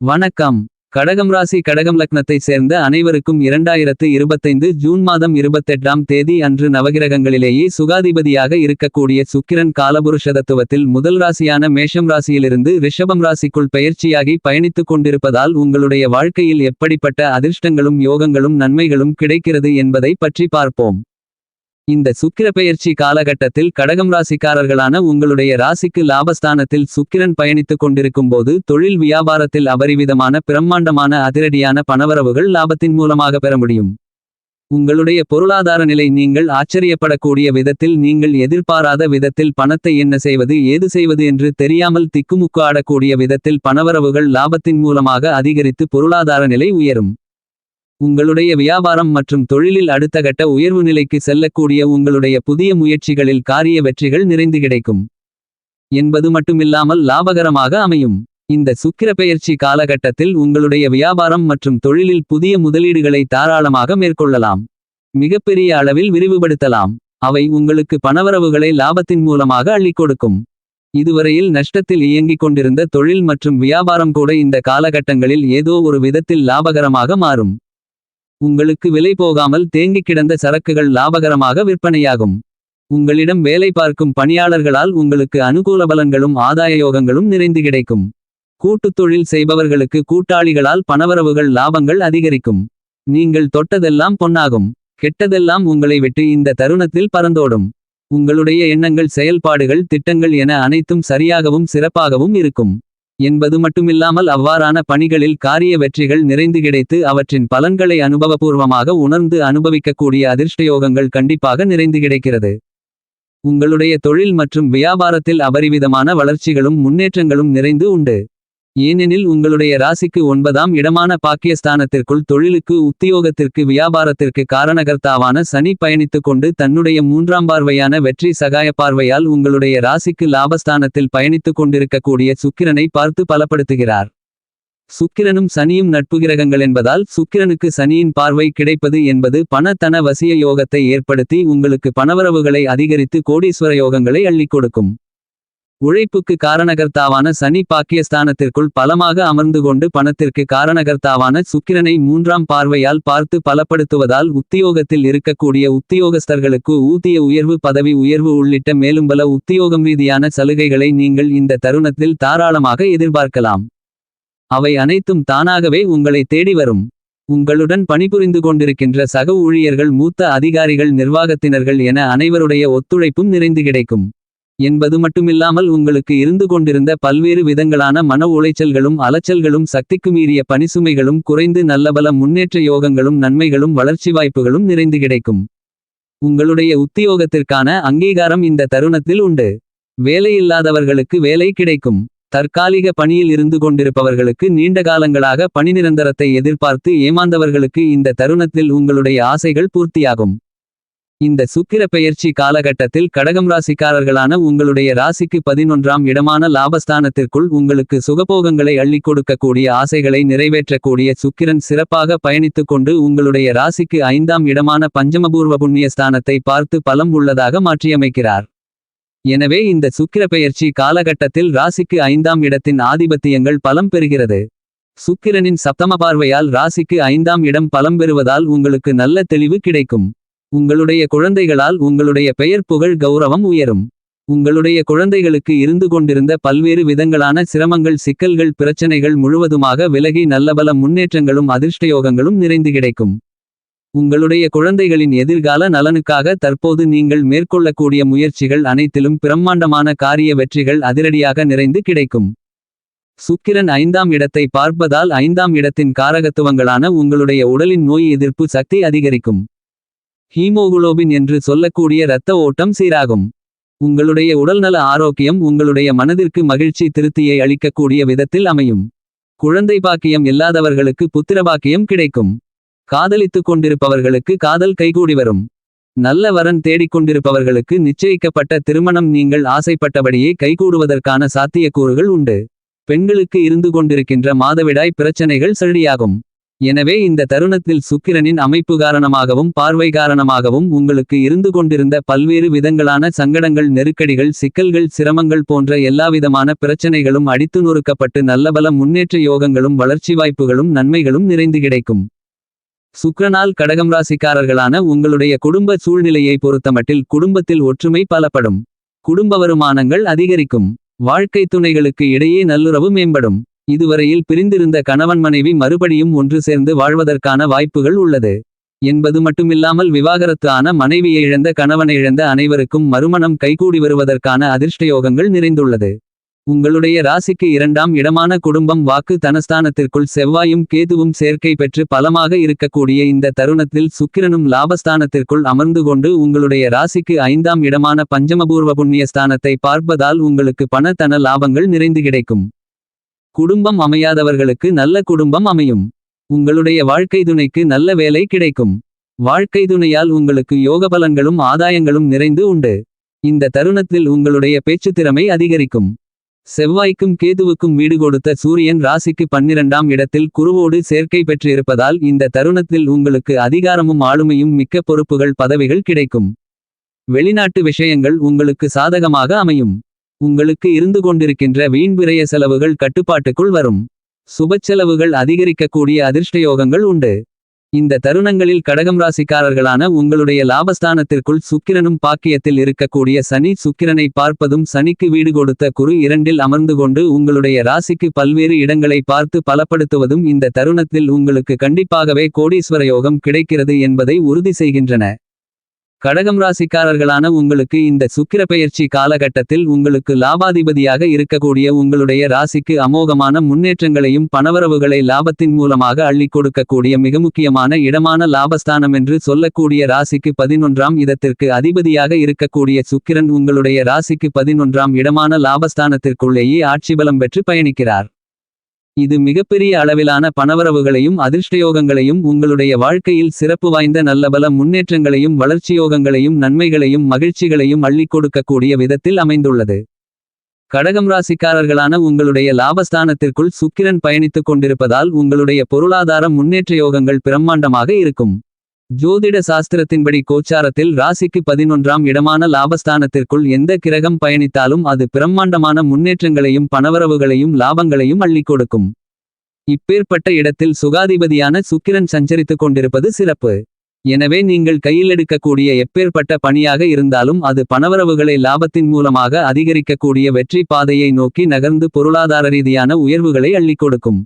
வணக்கம். கடகம் ராசி கடகம் லக்னத்தை சேர்ந்த அனைவருக்கும் இரண்டாயிரத்து இருபத்தைந்து ஜூன் மாதம் இருபத்தெட்டாம் தேதி அன்று நவகிரகங்களிலேயே சுகாதிபதியாக இருக்கக்கூடிய சுக்கிரன் காலபுருஷதத்துவத்தில் முதல் ராசியான மேஷம் ராசியிலிருந்து ரிஷபம் ராசிக்குள் பெயர்ச்சியாகி பயணித்துக் கொண்டிருப்பதால் உங்களுடைய வாழ்க்கையில் எப்படிப்பட்ட அதிர்ஷ்டங்களும் யோகங்களும் நன்மைகளும் கிடைக்கிறது என்பதை பற்றி பார்ப்போம். இந்த சுக்கிர பெயர்ச்சி காலகட்டத்தில் கடகம் ராசிக்காரர்களான உங்களுடைய ராசிக்கு லாபஸ்தானத்தில் சுக்கிரன் பயணித்துக் கொண்டிருக்கும்போது தொழில் வியாபாரத்தில் அபரிவிதமான பிரம்மாண்டமான அதிரடியான பணவரவுகள் லாபத்தின் மூலமாக பெற முடியும். உங்களுடைய பொருளாதார நிலை நீங்கள் ஆச்சரியப்படக்கூடிய விதத்தில் நீங்கள் எதிர்பாராத விதத்தில் பணத்தை என்ன செய்வது ஏது செய்வது என்று தெரியாமல் திக்குமுக்கு ஆடக்கூடிய விதத்தில் பணவரவுகள் லாபத்தின் மூலமாக அதிகரித்து பொருளாதார நிலை உயரும். உங்களுடைய வியாபாரம் மற்றும் தொழிலில் அடுத்த கட்ட உயர்வு நிலைக்கு செல்லக்கூடிய உங்களுடைய புதிய முயற்சிகளில் காரிய வெற்றிகள் நிறைந்து கிடைக்கும். என்பது மட்டுமில்லாமல் லாபகரமாக அமையும். இந்த சுக்கிர பெயர்ச்சி காலகட்டத்தில் உங்களுடைய வியாபாரம் மற்றும் தொழிலில் புதிய முதலீடுகளை தாராளமாக மேற்கொள்ளலாம். மிகப்பெரிய அளவில் விரிவுபடுத்தலாம். அவை உங்களுக்கு பணவரவுகளை லாபத்தின் மூலமாக அள்ளிக் கொடுக்கும். இதுவரையில் நஷ்டத்தில் இயங்கிக் கொண்டிருந்த தொழில் மற்றும் வியாபாரம் கூட இந்த காலகட்டங்களில் ஏதோ ஒரு விதத்தில் லாபகரமாக மாறும். உங்களுக்கு விலை போகாமல் தேங்கிக் கிடந்த சரக்குகள் லாபகரமாக விற்பனையாகும். உங்களிடம் வேலை பார்க்கும் பணியாளர்களால் உங்களுக்கு அனுகூல பலன்களும் ஆதாய யோகங்களும் நிறைந்து கிடைக்கும். கூட்டுத் தொழில் செய்பவர்களுக்கு கூட்டாளிகளால் பணவரவுகள் லாபங்கள் அதிகரிக்கும். நீங்கள் தொட்டதெல்லாம் பொன்னாகும். கெட்டதெல்லாம் உங்களை விட்டு இந்த தருணத்தில் பறந்தோடும். உங்களுடைய எண்ணங்கள் செயல்பாடுகள் திட்டங்கள் என அனைத்தும் சரியாகவும் சிறப்பாகவும் இருக்கும். என்பது மட்டுமில்லாமல் அவ்வாறான பணிகளில் காரிய வெற்றிகள் நிறைந்து கிடைத்து அவற்றின் பலன்களை அனுபவபூர்வமாக உணர்ந்து அனுபவிக்கக்கூடிய அதிர்ஷ்டயோகங்கள் கண்டிப்பாக நிறைந்து கிடைக்கிறது. உங்களுடைய தொழில் மற்றும் வியாபாரத்தில் அபரிவிதமான வளர்ச்சிகளும் முன்னேற்றங்களும் நிறைந்து உண்டு. ஏனெனில் உங்களுடைய ராசிக்கு ஒன்பதாம் இடமான பாக்கியஸ்தானத்திற்குள் தொழிலுக்கு உத்தியோகத்திற்கு வியாபாரத்திற்கு காரணகர்த்தாவான சனி பயணித்துக் கொண்டு தன்னுடைய மூன்றாம் பார்வையான வெற்றி சகாய பார்வையால் உங்களுடைய ராசிக்கு லாபஸ்தானத்தில் பயணித்துக் கொண்டிருக்கக்கூடிய சுக்கிரனை பார்த்து பலப்படுத்துகிறார். சுக்கிரனும் சனியும் நட்பு கிரகங்கள் என்பதால் சுக்கிரனுக்கு சனியின் பார்வை கிடைப்பது என்பது பணத்தன வசிய யோகத்தை ஏற்படுத்தி உங்களுக்கு பணவரவுகளை அதிகரித்து கோடீஸ்வர யோகங்களை அள்ளிக் கொடுக்கும். உழைப்புக்கு காரணகர்த்தாவான சனி பாக்கியஸ்தானத்திற்குள் பலமாக அமர்ந்து கொண்டு பணத்திற்கு காரணகர்த்தாவான சுக்கிரனை மூன்றாம் பார்வையால் பார்த்து பலப்படுத்துவதால் உத்தியோகத்தில் இருக்கக்கூடிய உத்தியோகஸ்தர்களுக்கு ஊதிய உயர்வு பதவி உயர்வு உள்ளிட்ட மேலும் பல உத்தியோகம் ரீதியான சலுகைகளை நீங்கள் இந்த தருணத்தில் தாராளமாக எதிர்பார்க்கலாம். அவை அனைத்தும் தானாகவே உங்களை தேடி வரும். உங்களுடன் பணிபுரிந்து கொண்டிருக்கின்ற சக ஊழியர்கள் மூத்த அதிகாரிகள் நிர்வாகத்தினர்கள் என அனைவருடைய ஒத்துழைப்பும் நிறைந்து கிடைக்கும். என்பது மட்டுமில்லாமல் உங்களுக்கு இருந்து கொண்டிருந்த பல்வேறு விதங்களான மன உளைச்சல்களும் அலைச்சல்களும் சக்திக்கு மீறிய பணிசுமைகளும் குறைந்து நல்லபல முன்னேற்ற யோகங்களும் நன்மைகளும் வளர்ச்சி வாய்ப்புகளும் நிறைந்து கிடைக்கும். உங்களுடைய உத்தியோகத்திற்கான அங்கீகாரம் இந்த தருணத்தில் உண்டு. வேலையில்லாதவர்களுக்கு வேலை கிடைக்கும். தற்காலிக பணியில் இருந்து கொண்டிருப்பவர்களுக்கு நீண்ட காலங்களாக பணி நிரந்தரத்தை எதிர்பார்த்து ஏமாந்தவர்களுக்கு இந்த தருணத்தில் உங்களுடைய ஆசைகள் பூர்த்தியாகும். இந்த சுக்கிர பெயர்ச்சி காலகட்டத்தில் கடகம் ராசிக்காரர்களான உங்களுடைய ராசிக்கு பதினொன்றாம் இடமான லாபஸ்தானத்திற்குள் உங்களுக்கு சுகபோகங்களை அள்ளிக் கொடுக்கக்கூடிய ஆசைகளை நிறைவேற்றக்கூடிய சுக்கிரன் சிறப்பாக பயணித்துக் கொண்டு உங்களுடைய ராசிக்கு ஐந்தாம் இடமான பஞ்சமபூர்வ புண்ணிய ஸ்தானத்தை பார்த்து பலம் உள்ளதாக மாற்றியமைக்கிறார். எனவே இந்த சுக்கிர பெயர்ச்சி காலகட்டத்தில் ராசிக்கு ஐந்தாம் இடத்தின் ஆதிபத்தியங்கள் பலம் பெறுகிறது. சுக்கிரனின் சப்தம பார்வையால் ராசிக்கு ஐந்தாம் இடம் பலம் பெறுவதால் உங்களுக்கு நல்ல தெளிவு கிடைக்கும். உங்களுடைய குழந்தைகளால் உங்களுடைய பெயர் புகழ் கௌரவம் உயரும். உங்களுடைய குழந்தைகளுக்கு இருந்து கொண்டிருந்த பல்வேறு விதங்களான சிரமங்கள் சிக்கல்கள் பிரச்சனைகள் முழுவதுமாக விலகி நல்லபல முன்னேற்றங்களும் அதிர்ஷ்டயோகங்களும் நிறைந்து கிடைக்கும். உங்களுடைய குழந்தைகளின் எதிர்கால நலனுக்காக தற்போது நீங்கள் மேற்கொள்ளக்கூடிய முயற்சிகள் அனைத்திலும் பிரம்மாண்டமான காரிய வெற்றிகள் அதிரடியாக நிறைந்து கிடைக்கும். சுக்கிரன் ஐந்தாம் இடத்தை பார்ப்பதால் ஐந்தாம் இடத்தின் காரகத்துவங்களான உங்களுடைய உடலின் நோய் எதிர்ப்பு சக்தி அதிகரிக்கும். ஹீமோகுளோபின் என்று சொல்லக்கூடிய இரத்த ஓட்டம் சீராகும். உங்களுடைய உடல்நல ஆரோக்கியம் உங்களுடைய மனதிற்கு மகிழ்ச்சி திருப்தியை அளிக்கக்கூடிய விதத்தில் அமையும். குழந்தை பாக்கியம் இல்லாதவர்களுக்கு புத்திரபாக்கியம் கிடைக்கும். காதலித்துக் கொண்டிருப்பவர்களுக்கு காதல் கைகூடி வரும். நல்ல வரன் தேடிக்கொண்டிருப்பவர்களுக்கு நிச்சயிக்கப்பட்ட திருமணம் நீங்கள் ஆசைப்பட்டபடியே கைகூடுவதற்கான சாத்தியக்கூறுகள் உண்டு. பெண்களுக்கு இருந்து கொண்டிருக்கின்ற மாதவிடாய் பிரச்சனைகள் சரியாகும். எனவே இந்த தருணத்தில் சுக்கிரனின் அமைப்பு காரணமாகவும் பார்வை காரணமாகவும் உங்களுக்கு இருந்து கொண்டிருந்த பல்வேறு விதங்களான சங்கடங்கள் நெருக்கடிகள் சிக்கல்கள் சிரமங்கள் போன்ற எல்லாவிதமான பிரச்சனைகளும் அடித்து நொறுக்கப்பட்டு நல்லபல முன்னேற்ற யோகங்களும் வளர்ச்சி வாய்ப்புகளும் நன்மைகளும் நிறைந்து கிடைக்கும். சுக்கிரனால் கடகம் ராசிக்காரர்களான உங்களுடைய குடும்ப சூழ்நிலையை பொறுத்தமட்டில் குடும்பத்தில் ஒற்றுமை பலப்படும். குடும்ப வருமானங்கள் அதிகரிக்கும். வாழ்க்கை துணைகளுக்கு இடையே நல்லுறவு மேம்படும். இதுவரையில் பிரிந்திருந்த கணவன் மனைவி மறுபடியும் ஒன்று சேர்ந்து வாழ்வதற்கான வாய்ப்புகள் உள்ளது. என்பது மட்டுமில்லாமல் விவாகரத்து ஆன மனைவியை இழந்த கணவனை இழந்த அனைவருக்கும் மறுமணம் கைகூடி வருவதற்கான அதிர்ஷ்டயோகங்கள் நிறைந்துள்ளது. உங்களுடைய ராசிக்கு இரண்டாம் இடமான குடும்பம் வாக்கு தனஸ்தானத்திற்குள் செவ்வாயும் கேதுவும் சேர்க்கை பெற்று பலமாக இருக்கக்கூடிய இந்த தருணத்தில் சுக்கிரனும் லாபஸ்தானத்திற்குள் அமர்ந்து கொண்டு உங்களுடைய ராசிக்கு ஐந்தாம் இடமான பஞ்சமபூர்வ புண்ணிய ஸ்தானத்தை பார்ப்பதால் உங்களுக்கு பண தன லாபங்கள் நிறைந்து கிடைக்கும். குடும்பம் அமையாதவர்களுக்கு நல்ல குடும்பம் அமையும். உங்களுடைய வாழ்க்கை துணைக்கு நல்ல வேலை கிடைக்கும். வாழ்க்கை துணையால் உங்களுக்கு யோக பலன்களும் ஆதாயங்களும் நிறைந்து உண்டு. இந்த தருணத்தில் உங்களுடைய பேச்சுத் திறமை அதிகரிக்கும். செவ்வாய்க்கும் கேதுவுக்கும் வீடு கொடுத்த சூரியன் ராசிக்கு பன்னிரண்டாம் இடத்தில் குருவோடு சேர்க்கை பெற்றிருப்பதால் இந்த தருணத்தில் உங்களுக்கு அதிகாரமும் ஆளுமையும் மிக்க பொறுப்புகள் பதவிகள் கிடைக்கும். வெளிநாட்டு விஷயங்கள் உங்களுக்கு சாதகமாக அமையும். உங்களுக்கு இருந்து கொண்டிருக்கின்ற வீண் செலவுகள் கட்டுப்பாட்டுக்குள் வரும். சுபச்செலவுகள் அதிகரிக்கக்கூடிய அதிர்ஷ்டயோகங்கள் உண்டு. இந்த தருணங்களில் கடகம் ராசிக்காரர்களான உங்களுடைய லாபஸ்தானத்திற்குள் சுக்கிரனும் பாக்கியத்தில் இருக்கக்கூடிய சனி சுக்கிரனை பார்ப்பதும் சனிக்கு வீடு கொடுத்த குரு இரண்டில் அமர்ந்து கொண்டு உங்களுடைய ராசிக்கு பல்வேறு இடங்களை பார்த்து பலப்படுத்துவதும் இந்த தருணத்தில் உங்களுக்கு கண்டிப்பாகவே கோடீஸ்வர யோகம் கிடைக்கிறது என்பதை உறுதி செய்கின்றன. கடகம் ராசிக்காரர்களான உங்களுக்கு இந்த சுக்கிர பெயர்ச்சி காலகட்டத்தில் உங்களுக்கு லாபாதிபதியாக இருக்கக்கூடிய உங்களுடைய ராசிக்கு அமோகமான முன்னேற்றங்களையும் பணவரவுகளை லாபத்தின் மூலமாக அள்ளிக் கொடுக்கக்கூடிய மிக முக்கியமான இடமான லாபஸ்தானம் என்று சொல்லக்கூடிய ராசிக்கு பதினொன்றாம் இதத்திற்கு அதிபதியாக இருக்கக்கூடிய சுக்கிரன் உங்களுடைய ராசிக்கு பதினொன்றாம் இடமான லாபஸ்தானத்திற்குள்ளேயே ஆட்சிபலம் பெற்று பயணிக்கிறார். இது மிகப்பெரிய அளவிலான பணவரவுகளையும் அதிர்ஷ்டயோகங்களையும் உங்களுடைய வாழ்க்கையில் சிறப்பு வாய்ந்த நல்லபல முன்னேற்றங்களையும் வளர்ச்சியோகங்களையும் நன்மைகளையும் மகிழ்ச்சிகளையும் அள்ளிக் கொடுக்கக்கூடிய விதத்தில் அமைந்துள்ளது. கடகம் ராசிக்காரர்களான உங்களுடைய லாபஸ்தானத்திற்குள் சுக்கிரன் பயணித்துக் கொண்டிருப்பதால் உங்களுடைய பொருளாதார முன்னேற்ற யோகங்கள் பிரம்மாண்டமாக இருக்கும். ஜோதிட சாஸ்திரத்தின்படி கோச்சாரத்தில் ராசிக்கு பதினொன்றாம் இடமான லாபஸ்தானத்திற்குள் எந்த கிரகம் பயணித்தாலும் அது பிரம்மாண்டமான முன்னேற்றங்களையும் பணவரவுகளையும் லாபங்களையும் அள்ளிக் கொடுக்கும். இப்பேற்பட்ட இடத்தில் சுகாதிபதியான சுக்கிரன் சஞ்சரித்துக் கொண்டிருப்பது சிறப்பு. எனவே நீங்கள் கையில் எடுக்கக்கூடிய எப்பேற்பட்ட பணியாக இருந்தாலும் அது பணவரவுகளை லாபத்தின் மூலமாக அதிகரிக்கக்கூடிய வெற்றி பாதையை நோக்கி நகர்ந்து பொருளாதார ரீதியான உயர்வுகளை அள்ளிக் கொடுக்கும்.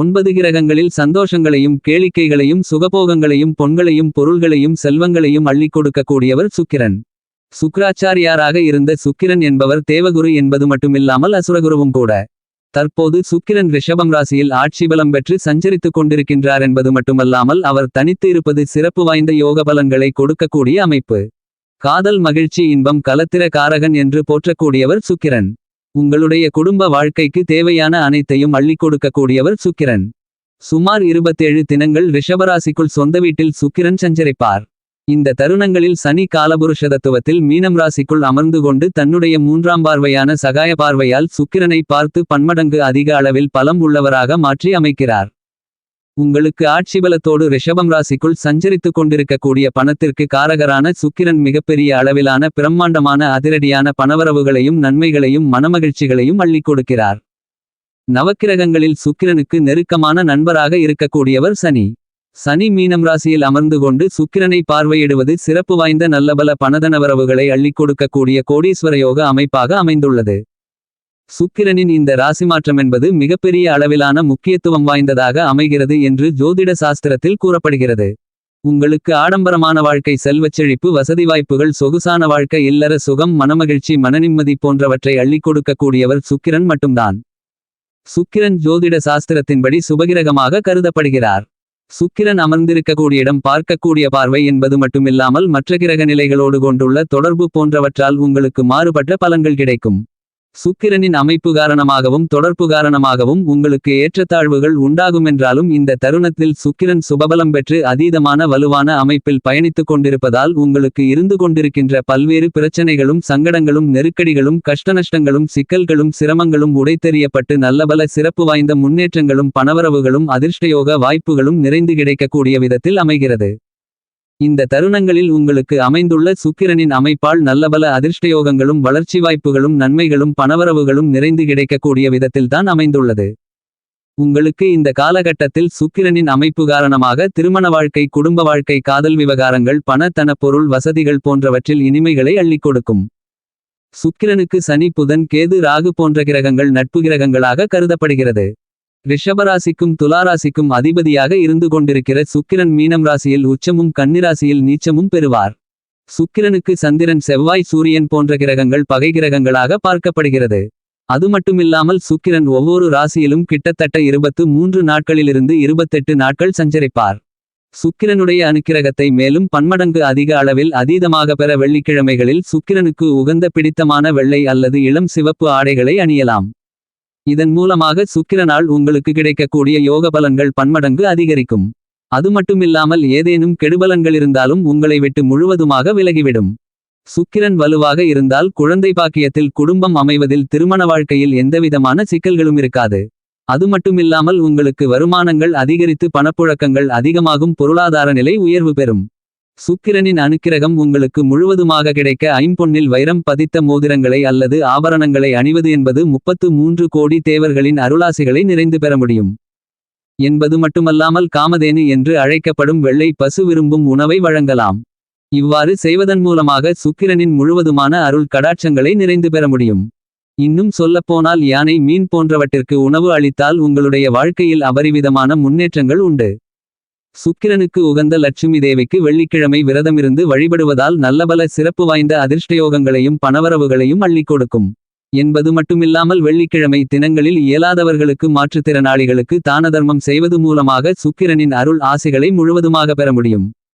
ஒன்பது கிரகங்களில் சந்தோஷங்களையும் கேளிக்கைகளையும் சுகபோகங்களையும் பொன்களையும் பொருள்களையும் செல்வங்களையும் அள்ளிக் கொடுக்கக்கூடியவர் சுக்கிரன். சுக்ராச்சாரியாராக இருந்த சுக்கிரன் என்பவர் தேவகுரு என்பது மட்டுமில்லாமல் அசுரகுருவும் கூட. தற்போது சுக்கிரன் ரிஷபம் ராசியில் ஆட்சி பலம் பெற்று சஞ்சரித்துக் கொண்டிருக்கின்றார் என்பது மட்டுமல்லாமல் அவர் தனித்து இருப்பது சிறப்பு வாய்ந்த யோக பலன்களை கொடுக்கக்கூடிய அமைப்பு. காதல் மகிழ்ச்சி இன்பம் கலத்திர காரகன் என்று போற்றக்கூடியவர் சுக்கிரன். உங்களுடைய குடும்ப வாழ்க்கைக்கு தேவையான அனைத்தையும் அள்ளிக் கொடுக்கக்கூடியவர் சுக்கிரன். சுமார் இருபத்தேழு தினங்கள் ரிஷபராசிக்குள் சொந்த வீட்டில் சுக்கிரன் சஞ்சரிப்பார். இந்த தருணங்களில் சனி காலபுருஷதத்துவத்தில் மீனம் ராசிக்குள் அமர்ந்து கொண்டு தன்னுடைய மூன்றாம் பார்வையான சகாய பார்வையால் சுக்கிரனை பார்த்து பன்மடங்கு அதிக அளவில் பலம் உள்ளவராக மாற்றி அமைக்கிறார். உங்களுக்கு ஆட்சிபலத்தோடு ரிஷபம் ராசிக்குள் சஞ்சரித்துக் கொண்டிருக்கக்கூடிய பணத்திற்கு காரகரான சுக்கிரன் மிகப்பெரிய அளவிலான பிரம்மாண்டமான அதிரடியான பணவரவுகளையும் நன்மைகளையும் மனமகிழ்ச்சிகளையும் அள்ளிக் கொடுக்கிறார். நவக்கிரகங்களில் சுக்கிரனுக்கு நெருக்கமான நண்பராக இருக்கக்கூடியவர் சனி. சனி மீனம் ராசியில் அமர்ந்து கொண்டு சுக்கிரனை பார்வையிடுவது சிறப்பு வாய்ந்த நல்லபல பணதனவரவுகளை அள்ளிக் கொடுக்கக்கூடிய கோடீஸ்வர யோக அமைப்பாக அமைந்துள்ளது. சுக்கிரனின் இந்த ராசி மாற்றம் என்பது மிகப்பெரிய அளவிலான முக்கியத்துவம் வாய்ந்ததாக அமைகிறது என்று ஜோதிட சாஸ்திரத்தில் கூறப்படுகிறது. உங்களுக்கு ஆடம்பரமான வாழ்க்கை செல்வச் செழிப்பு வசதி வாய்ப்புகள் சொகுசான வாழ்க்கை இல்லற சுகம் மனமகிழ்ச்சி மனநிம்மதி போன்றவற்றை அள்ளிக் கொடுக்கக்கூடியவர் சுக்கிரன் மட்டும்தான். சுக்கிரன் ஜோதிட சாஸ்திரத்தின்படி சுபகிரகமாக கருதப்படுகிறார். சுக்கிரன் அமர்ந்திருக்கக்கூடிய இடம் பார்க்கக்கூடிய பார்வை என்பது மட்டுமில்லாமல் மற்ற கிரக நிலைகளோடு கொண்டுள்ள தொடர்பு போன்றவற்றால் உங்களுக்கு மாறுபட்ட பலன்கள் கிடைக்கும். சுக்கிரனின் அமைப்பு காரணமாகவும் தொடர்பு காரணமாகவும் உங்களுக்கு ஏற்றத்தாழ்வுகள் உண்டாகுமென்றாலும் இந்த தருணத்தில் சுக்கிரன் சுபபலம் பெற்று அதீதமான வலுவான அமைப்பில் பயணித்துக் கொண்டிருப்பதால் உங்களுக்கு இருந்து கொண்டிருக்கின்ற பல்வேறு பிரச்சனைகளும் சங்கடங்களும் நெருக்கடிகளும் கஷ்டநஷ்டங்களும் சிக்கல்களும் சிரமங்களும் உடைத்தெறியப்பட்டு நல்லபல சிறப்பு வாய்ந்த முன்னேற்றங்களும் பணவரவுகளும் அதிர்ஷ்டயோக வாய்ப்புகளும் நிறைந்து கிடைக்கக்கூடிய விதத்தில் அமைகிறது. இந்த தருணங்களில் உங்களுக்கு அமைந்துள்ள சுக்கிரனின் அமைப்பால் நல்லபல அதிர்ஷ்டயோகங்களும் வளர்ச்சி வாய்ப்புகளும் நன்மைகளும் பணவரவுகளும் நிறைந்து கிடைக்கக்கூடிய விதத்தில்தான் அமைந்துள்ளது. உங்களுக்கு இந்த காலகட்டத்தில் சுக்கிரனின் அமைப்பு காரணமாக திருமண வாழ்க்கை குடும்ப வாழ்க்கை காதல் விவகாரங்கள் பண தனப்பொருள் வசதிகள் போன்றவற்றில் இனிமைகளை அள்ளிக் கொடுக்கும். சுக்கிரனுக்கு சனி புதன் கேது ராகு போன்ற கிரகங்கள் நட்பு கிரகங்களாக கருதப்படுகிறது. ரிஷபராசிக்கும் துலாராசிக்கும் அதிபதியாக இருந்து கொண்டிருக்கிற சுக்கிரன் மீனம் ராசியில் உச்சமும் கன்னிராசியில் நீச்சமும் பெறுவார். சுக்கிரனுக்கு சந்திரன் செவ்வாய் சூரியன் போன்ற கிரகங்கள் பகை கிரகங்களாக பார்க்கப்படுகிறது. அது மட்டுமில்லாமல் சுக்கிரன் ஒவ்வொரு ராசியிலும் கிட்டத்தட்ட இருபத்து மூன்று நாட்களிலிருந்து இருபத்தெட்டு நாட்கள் சஞ்சரிப்பார். சுக்கிரனுடைய அனுக்கிரகத்தை மேலும் பன்மடங்கு அதிக அளவில் அதீதமாக பெற வெள்ளிக்கிழமைகளில் சுக்கிரனுக்கு உகந்த பிடித்தமான வெள்ளை அல்லது இளம் சிவப்பு ஆடைகளை அணியலாம். இதன் மூலமாக சுக்கிரனால் உங்களுக்கு கிடைக்கக்கூடிய யோக பலன்கள் பன்மடங்கு அதிகரிக்கும். அது மட்டுமில்லாமல் ஏதேனும் கெடுபலன்கள் இருந்தாலும் உங்களை விட்டு முழுவதுமாக விலகிவிடும். சுக்கிரன் வலுவாக இருந்தால் குழந்தை பாக்கியத்தில் குடும்பம் அமைவதில் திருமண வாழ்க்கையில் எந்தவிதமான சிக்கல்களும் இருக்காது. அது மட்டுமில்லாமல் உங்களுக்கு வருமானங்கள் அதிகரித்து பணப்புழக்கங்கள் அதிகமாகும் பொருளாதார நிலை உயர்வு பெறும். சுக்கிரனின் அனுக்கிரகம் உங்களுக்கு முழுவதுமாக கிடைக்க ஐம்பொன்னில் வைரம் பதித்த மோதிரங்களை அல்லது ஆபரணங்களை அணிவது என்பது முப்பத்து மூன்று கோடி தேவர்களின் அருளாசிகளை நிறைந்து பெற முடியும். என்பது மட்டுமல்லாமல் காமதேனு என்று அழைக்கப்படும் வெள்ளை பசு விரும்பும் உணவை வழங்கலாம். இவ்வாறு செய்வதன் மூலமாக சுக்கிரனின் முழுவதுமான அருள் கடாட்சங்களை நிறைந்து பெற முடியும். இன்னும் சொல்லப்போனால் யானை மீன் போன்றவற்றிற்கு உணவு அளித்தால் உங்களுடைய வாழ்க்கையில் அபரிவிதமான முன்னேற்றங்கள் உண்டு. சுக்கிரனுக்கு உகந்த லட்சுமி தேவிக்கு வெள்ளிக்கிழமை விரதமிருந்து வழிபடுவதால் நல்லபல சிறப்பு வாய்ந்த அதிர்ஷ்டயோகங்களையும் பணவரவுகளையும் அள்ளிக் கொடுக்கும். என்பது மட்டுமில்லாமல் வெள்ளிக்கிழமை தினங்களில் இயலாதவர்களுக்கு மாற்றுத்திறனாளிகளுக்கு தான தர்மம் செய்வது மூலமாக சுக்கிரனின் அருள் ஆசைகளை முழுவதுமாக பெற முடியும்.